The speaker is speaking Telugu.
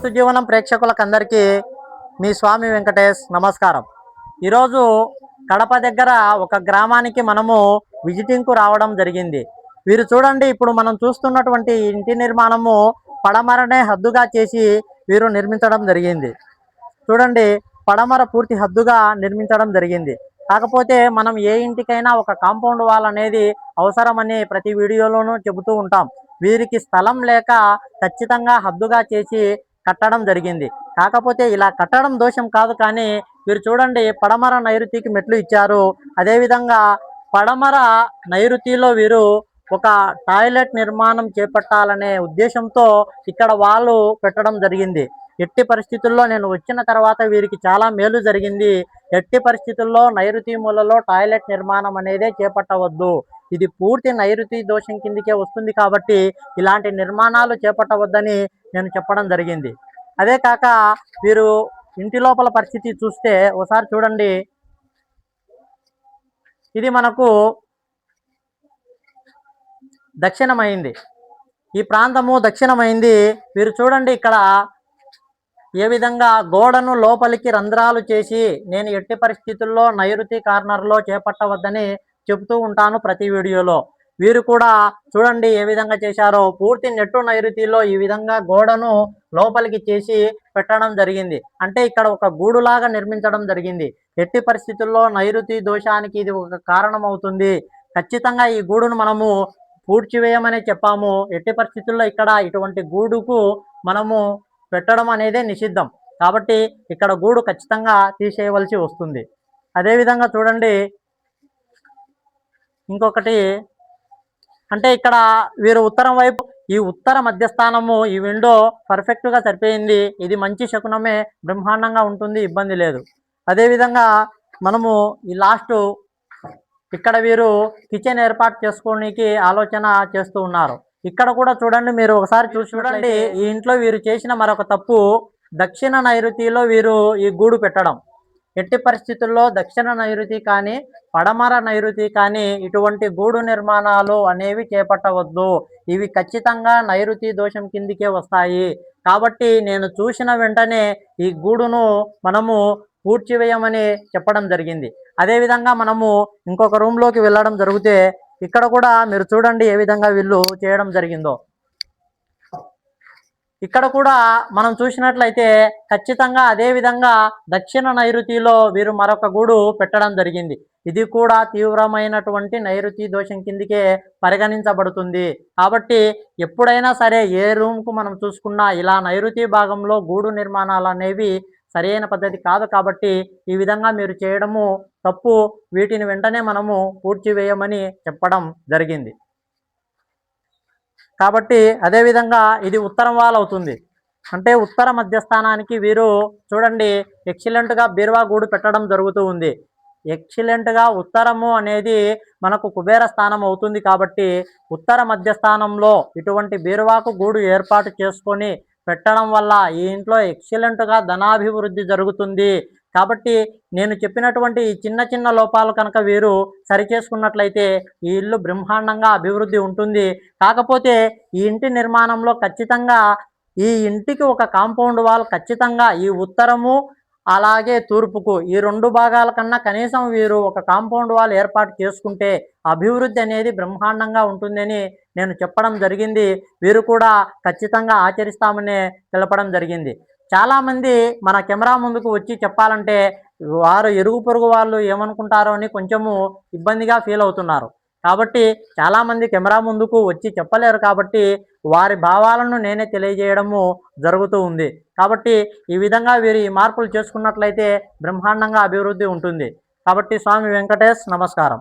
వాస్తు జీవనం ప్రేక్షకులకందరికీ మీ స్వామి వెంకటేష్ నమస్కారం. ఈరోజు కడప దగ్గర ఒక గ్రామానికి మనము విజిటింగ్కు రావడం జరిగింది. వీరు చూడండి ఇప్పుడు మనం చూస్తున్నటువంటి ఇంటి నిర్మాణము పడమరనే హద్దుగా చేసి వీరు నిర్మించడం జరిగింది. చూడండి పడమర పూర్తి హద్దుగా నిర్మించడం జరిగింది. కాకపోతే మనం ఏ ఇంటికైనా ఒక కాంపౌండ్ వాల్ అనేది అవసరమని ప్రతి వీడియోలోనూ చెబుతూ ఉంటాం. వీరికి స్థలం లేక ఖచ్చితంగా హద్దుగా చేసి కట్టడం జరిగింది. కాకపోతే ఇలా కట్టడం దోషం కాదు కానీ వీరు చూడండి పడమర నైరుతికి మెట్లు ఇచ్చారు. అదేవిధంగా పడమర నైరుతిలో వీరు ఒక టాయిలెట్ నిర్మాణం చేపట్టాలనే ఉద్దేశంతో ఇక్కడ వాళ్ళు పెట్టడం జరిగింది. ఎట్టి పరిస్థితుల్లో నేను వచ్చిన తర్వాత వీరికి చాలా మేలు జరిగింది. ఎట్టి పరిస్థితుల్లో నైరుతి మూలలో టాయిలెట్ నిర్మాణం అనేదే చేపట్టవద్దు. ఇది పూర్తి నైరుతి దోషం కిందికే వస్తుంది కాబట్టి ఇలాంటి నిర్మాణాలు చేపట్టవద్దని నేను చెప్పడం జరిగింది. అదే కాక మీరు ఇంటి లోపల పరిస్థితి చూస్తే ఒకసారి చూడండి. ఇది మనకు దక్షిణమైంది. ఈ ప్రాంతము దక్షిణమైంది. మీరు చూడండి ఇక్కడ ఏ విధంగా గోడను లోపలికి రంధ్రాలు చేసి నేను ఎట్టి పరిస్థితుల్లో నైరుతి కార్నర్లో చేపట్టవద్దని చెబుతూ ఉంటాను ప్రతి వీడియోలో. వీరు కూడా చూడండి ఏ విధంగా చేశారో. పూర్తి నెట్టు నైరుతిలో ఈ విధంగా గోడను లోపలికి చేసి పెట్టడం జరిగింది. అంటే ఇక్కడ ఒక గూడులాగా నిర్మించడం జరిగింది. ఎట్టి పరిస్థితుల్లో నైరుతి దోషానికి ఇది ఒక కారణం అవుతుంది ఖచ్చితంగా ఈ గూడును మనము పూడ్చివేయమని చెప్పాము. ఎట్టి పరిస్థితుల్లో ఇక్కడ ఇటువంటి గూడుకు మనము పెట్టడం అనేదే నిషిద్ధం. కాబట్టి ఇక్కడ గూడు ఖచ్చితంగా తీసేయవలసి వస్తుంది. అదేవిధంగా చూడండి ఇంకొకటి అంటే ఇక్కడ వీరు ఉత్తరం వైపు ఈ ఉత్తర మధ్యస్థానము ఈ విండో పర్ఫెక్ట్గా సరిపోయింది. ఇది మంచి శకునమే బ్రహ్మాండంగా ఉంటుంది ఇబ్బంది లేదు. అదేవిధంగా మనము ఈ లాస్ట్ ఇక్కడ వీరు కిచెన్ ఏర్పాటు చేసుకోనికి ఆలోచన చేస్తూ ఉన్నారు. ఇక్కడ కూడా చూడండి మీరు ఒకసారి చూసి చూడండి. ఈ ఇంట్లో వీరు చేసిన మరొక తప్పు దక్షిణ నైరుతిలో వీరు ఈ గూడు పెట్టడం. ఎట్టి పరిస్థితుల్లో దక్షిణ నైరుతి కానీ పడమర నైరుతి కానీ ఇటువంటి గూడు నిర్మాణాలు అనేవి చేపట్టవద్దు. ఇవి ఖచ్చితంగా నైరుతి దోషం కిందికే వస్తాయి. కాబట్టి నేను చూసిన వెంటనే ఈ గూడును మనము పూడ్చివేయమని చెప్పడం జరిగింది. అదేవిధంగా మనము ఇంకొక రూమ్లోకి వెళ్ళడం జరిగితే ఇక్కడ కూడా మీరు చూడండి ఏ విధంగా వీళ్ళు చేయడం జరిగిందో. ఇక్కడ కూడా మనం చూసినట్లయితే ఖచ్చితంగా అదే విధంగా దక్షిణ నైరుతిలో వీరు మరొక గూడు పెట్టడం జరిగింది. ఇది కూడా తీవ్రమైనటువంటి నైరుతి దోషం కిందికే పరిగణించబడుతుంది. కాబట్టి ఎప్పుడైనా సరే ఏ రూమ్కు మనం చూసుకున్నా ఇలా నైరుతి భాగంలో గూడు నిర్మాణాలు అనేవి సరైన పద్ధతి కాదు కాబట్టి ఈ విధంగా మీరు చేయడము తప్పు. వీటిని వెంటనే మనము పూడ్చివేయమని చెప్పడం జరిగింది. కాబట్టి అదేవిధంగా ఇది ఉత్తరం వాల్ అవుతుంది. అంటే ఉత్తర మధ్యస్థానానికి వీరు చూడండి ఎక్సలెంట్గా బీరువా గూడు పెట్టడం జరుగుతూ ఉంది. ఎక్సలెంట్గా ఉత్తరము అనేది మనకు కుబేర స్థానం అవుతుంది కాబట్టి ఉత్తర మధ్యస్థానంలో ఇటువంటి బీరువాకు గూడు ఏర్పాటు చేసుకొని పెట్టడం వల్ల ఈ ఇంట్లో ఎక్సలెంట్గా ధనాభివృద్ధి జరుగుతుంది. కాబట్టి నేను చెప్పినటువంటి ఈ చిన్న చిన్న లోపాలు కనుక వీరు సరిచేసుకున్నట్లయితే ఈ ఇల్లు బ్రహ్మాండంగా అభివృద్ధి ఉంటుంది. కాకపోతే ఈ ఇంటి నిర్మాణంలో ఖచ్చితంగా ఈ ఇంటికి ఒక కాంపౌండ్ వాల్ ఖచ్చితంగా ఈ ఉత్తరము అలాగే తూర్పుకు ఈ రెండు భాగాల కన్నా కనీసం వీరు ఒక కాంపౌండ్ వాల్ ఏర్పాటు చేసుకుంటే అభివృద్ధి అనేది బ్రహ్మాండంగా ఉంటుందని నేను చెప్పడం జరిగింది. వీరు కూడా ఖచ్చితంగా ఆచరిస్తామని తెలపడం జరిగింది. చాలామంది మన కెమెరా ముందుకు వచ్చి చెప్పాలంటే వారు ఎరుగు పొరుగు వాళ్ళు ఏమనుకుంటారో అని కొంచెము ఇబ్బందిగా ఫీల్ అవుతున్నారు. కాబట్టి చాలామంది కెమెరా ముందుకు వచ్చి చెప్పలేరు కాబట్టి వారి భావాలను నేనే తెలియజేయడము జరుగుతూ ఉంది. కాబట్టి ఈ విధంగా వీరు ఈ మార్పులు చేసుకున్నట్లయితే బ్రహ్మాండంగా అభివృద్ధి ఉంటుంది. కాబట్టి స్వామి వెంకటేష్ నమస్కారం.